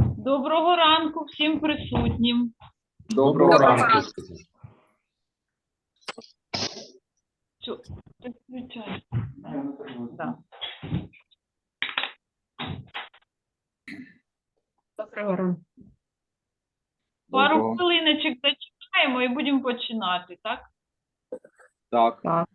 Доброго ранку всім присутнім. Доброго ранку. Доброго ранку. Пару хвилиночок зачекаємо і будемо починати, так? Так. Так.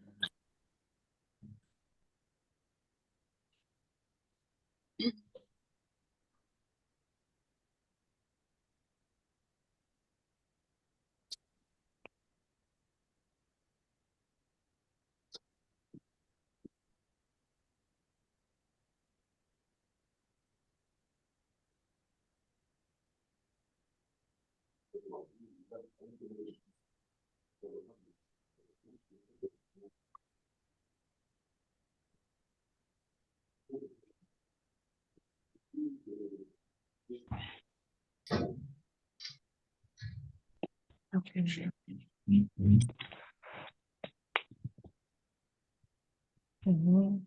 Okay. Mm -hmm.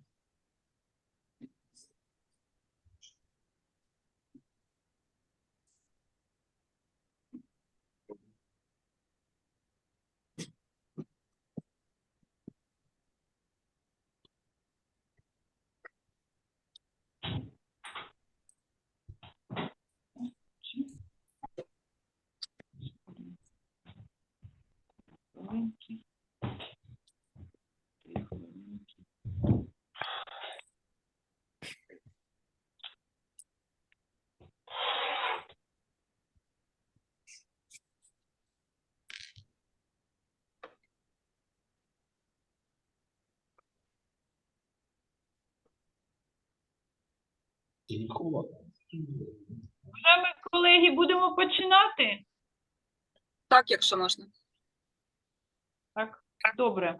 Мгм. Вже ми, колеги, будемо починати? Так, якщо можна. Так, добре.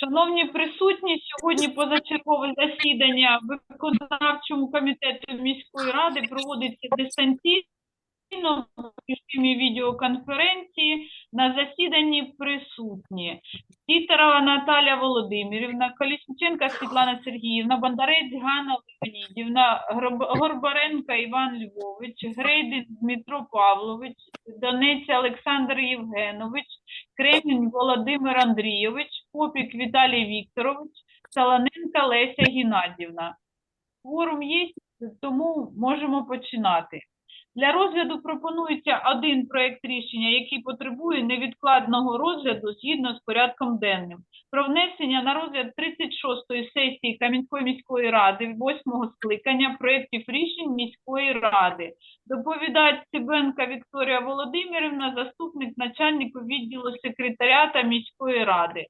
Шановні присутні, сьогодні позачергове засідання виконавчому комітету міської ради проводиться дистанційно в режимі відеоконференції. На засіданні присутні Тітерова Наталя Володимирівна, Колісниченка Світлана Сергіївна, Бондарець Ганна Леонідівна, Горбаренко Іван Львович, Грейдин Дмитро Павлович, Донець Олександр Євгенович, Кремінь Володимир Андрійович, Попік Віталій Вікторович, Солоненка Леся Геннадівна. Форум є, тому можемо починати. Для розгляду пропонується один проект рішення, який потребує невідкладного розгляду згідно з порядком денним. Про внесення на розгляд 36-ї сесії Кам'янської міської ради 8-го скликання проєктів рішень міської ради. Доповідач Цибенка Вікторія Володимирівна, заступник начальника відділу секретаріата міської ради.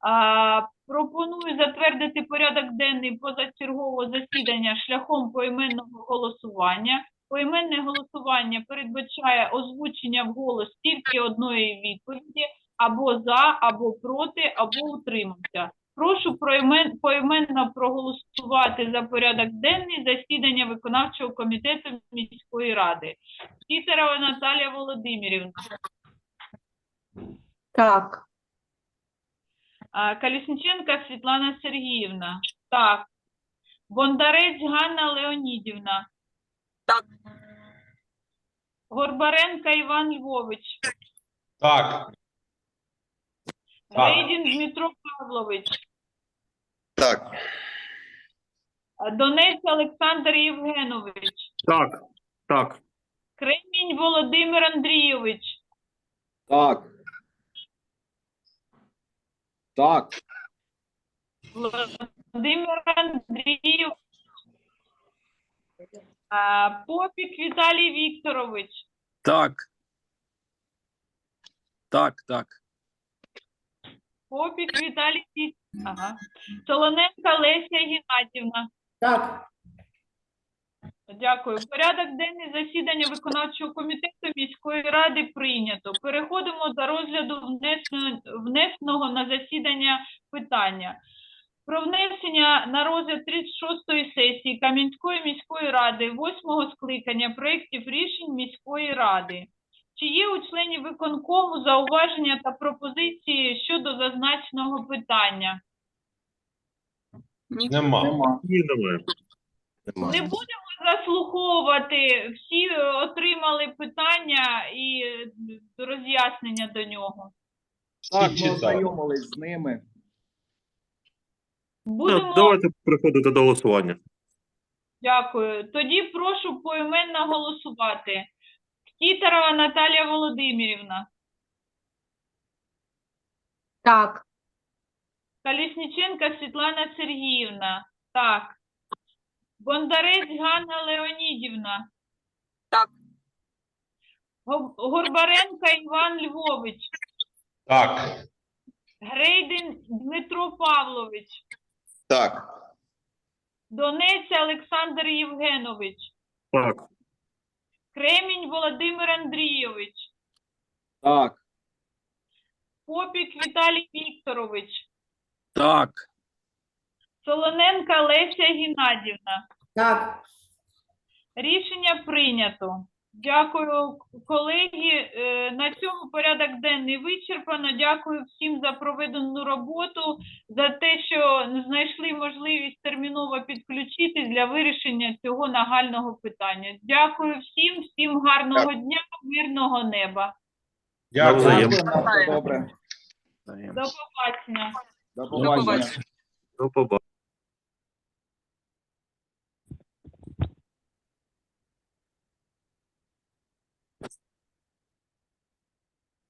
А, пропоную затвердити порядок денний позачергового засідання шляхом поіменного голосування. Поіменне голосування передбачає озвучення вголос тільки одної відповіді або за, або проти, або утримався. Прошу проімен- поіменно проголосувати за порядок денний засідання виконавчого комітету міської ради. Тітерова Наталія Володимирівна, Так. а, Колісниченка Світлана Сергіївна. Так. Бондарець Ганна Леонідівна. Так. Горбаренко Іван Львович. Так. Грейдін Дмитро Павлович. Так. Донець Олександр Євгенович. Так. Так. Кремінь Володимир Андрійович. Так. Так. Володимир Андрійович. А, Попік Віталій Вікторович. Так. Так, так. Попік Віталій Вік- Ага. Солоненка Леся Геннадівна. Так. Дякую. Порядок денний засідання виконавчого комітету міської ради прийнято. Переходимо до розгляду внесеного на засідання питання. Про внесення на розгляд 36-ї сесії Кам'янської міської ради 8-го скликання проєктів рішень міської ради. Чи є у членів виконкому зауваження та пропозиції щодо зазначеного питання? Нема. Нема. Не будемо заслуховувати. Всі отримали питання і роз'яснення до нього. Так, ми ознайомились з ними. Будемо Ну, Давайте переходити до голосування. дякую. Тоді прошу поіменно голосувати. Тітарова Наталія Володимирівна, Так. Колісніченка Світлана Сергіївна. Так. Бондарець Ганна Леонідівна. Так. Горбаренко Іван Львович. Так. Грейдин Дмитро Павлович. Так. Донець Олександр Євгенович. Так. Кремінь Володимир Андрійович. Так. Попік Віталій Вікторович. Так. Солоненка Леся Геннадівна. Так. Рішення прийнято. Дякую, колеги. Е, На цьому порядок денний вичерпано. Дякую всім за проведену роботу, за те, що знайшли можливість терміново підключитись для вирішення цього нагального питання. Дякую всім, всім гарного дня, мирного неба. Дякую. Дякую, добре. До побачення. До побачення. До побачення.